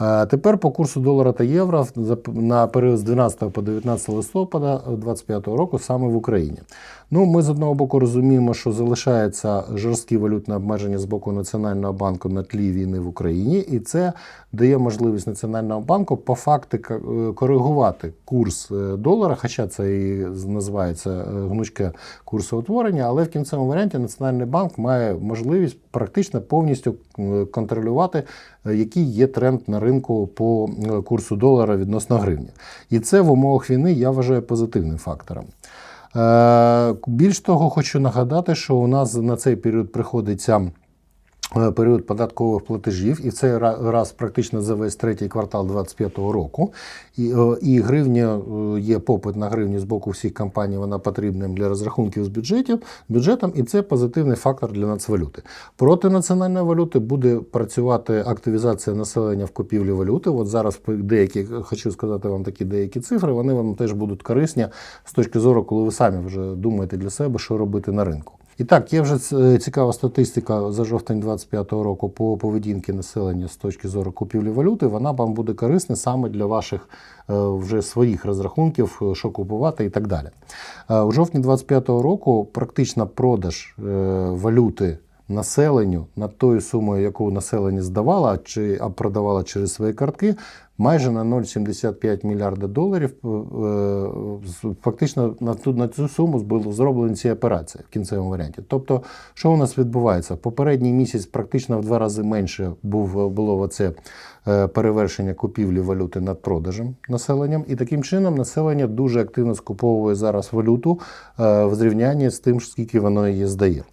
Е, Тепер по курсу долара та євро на період з 12 по 19 листопада 2025 року саме в Україні. Ну, ми з одного боку розуміємо, що залишається жорсткі валютні обмеження з боку Національного банку на тлі війни в Україні, і це дає можливість Національного банку по факту ка- е, коригувати курс е, долара, хоча це і називається е, гнучке курсоутворення, але в кінцевому варіанті Національний банк має можливість практично повністю е, контролювати, е, який є тренд на ринку по е, курсу долара відносно гривні. І це в умовах війни я вважаю позитивним фактором. Е, Більш того, хочу нагадати, що у нас на цей період приходиться період податкових платежів, і в цей раз практично за весь третій квартал 2025 року. І, е, і гривня е, є попит на гривню з боку всіх компаній, вона потрібна для розрахунків з бюджетів, бюджетом, і це позитивний фактор для нацвалюти. Проти національної валюти буде працювати активізація населення в купівлі валюти. От зараз деякі хочу сказати вам такі деякі цифри. Вони вам теж будуть корисні з точки зору, коли ви самі вже думаєте для себе, що робити на ринку. І так, є вже цікава статистика за жовтень 2025 року по поведінці населення з точки зору купівлі валюти. Вона вам буде корисна саме для ваших е, вже своїх розрахунків, е, що купувати і так далі. Е, У жовтні 2025 року практично продаж е, валюти населенню над тою сумою, яку населення здавало чи а продавало через свої картки, майже на 0,75 мільярда доларів. е, Фактично на ту, на цю суму були зроблені ці операції в кінцевому варіанті. Тобто, що у нас відбувається? Попередній місяць практично в два рази менше був, було оце е, перевершення купівлі валюти над продажем населенням. І таким чином населення дуже активно скуповує зараз валюту е, в зрівнянні з тим, скільки воно її здає.